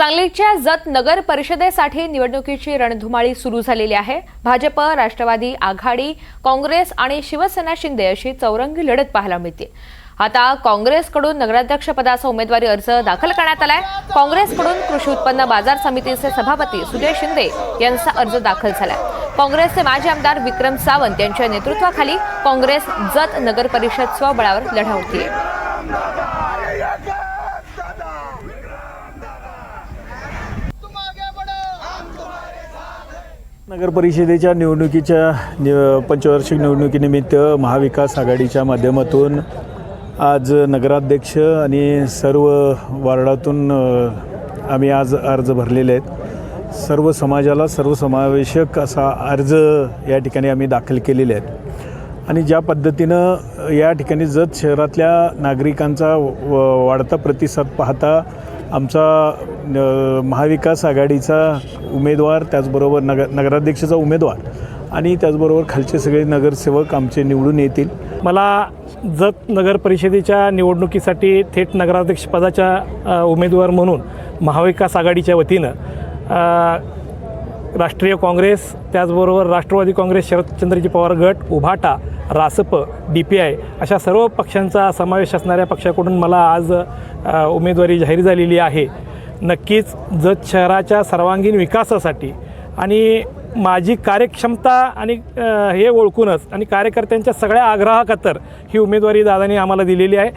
सांगलीच्या जत नगर परिषदेसाठी निवडणुकीची रणधुमाळी सुरू झालेली आहे. भाजप राष्ट्रवादी आघाडी काँग्रेस आणि शिवसेना शिंदे अशी चौरंगी लढत पाहायला मिळते. आता काँग्रेसकडून नगराध्यक्षपदाचा उमेदवारी अर्ज दाखल करण्यात आलाय. काँग्रेसकडून कृषी उत्पन्न बाजार समितीचे सभापती सुजय शिंदे यांचा अर्ज दाखल झालाय. काँग्रेसचे माजी आमदार विक्रम सावंत यांच्या नेतृत्वाखाली काँग्रेस जत नगर परिषद स्वबळावर लढा होतीये नगर परिषदेच्या निवडणुकीच्या नि पंचवार्षिक निवडणुकीनिमित्त महाविकास आघाडीच्या माध्यमातून आज नगराध्यक्ष आणि सर्व वार्डातून आम्ही आज अर्ज भरलेले आहेत. सर्व समाजाला सर्वसमावेशक असा अर्ज या ठिकाणी आम्ही दाखल केलेले आहेत. आणि ज्या पद्धतीनं या ठिकाणी जत शहरातल्या नागरिकांचा व- वाढता प्रतिसाद पाहता आमचा महाविकास आघाडीचा उमेदवार त्याचबरोबर नगर नगराध्यक्षाचा उमेदवार आणि त्याचबरोबर खालचे सगळे नगरसेवक आमचे निवडून येतील. मला जत नगर परिषदेच्या निवडणुकीसाठी थेट नगराध्यक्षपदाच्या उमेदवार म्हणून महाविकास आघाडीच्या वतीनं राष्ट्रीय काँग्रेस त्याचबरोबर राष्ट्रवादी काँग्रेस शरदचंद्रजी पवार गट उभाटा रासप डी पी आय अशा सर्व पक्षांचा समावेश असणाऱ्या पक्षाकडून मला आज उमेदवारी जाहीर झालेली आहे. नक्कीच जत शहराच्या सर्वांगीण विकासासाठी आणि माझी कार्यक्षमता आणि हे ओळखूनच आणि कार्यकर्त्यांच्या सगळ्या आग्रहाखातर ही उमेदवारी दादानी आम्हाला दिलेली आहे.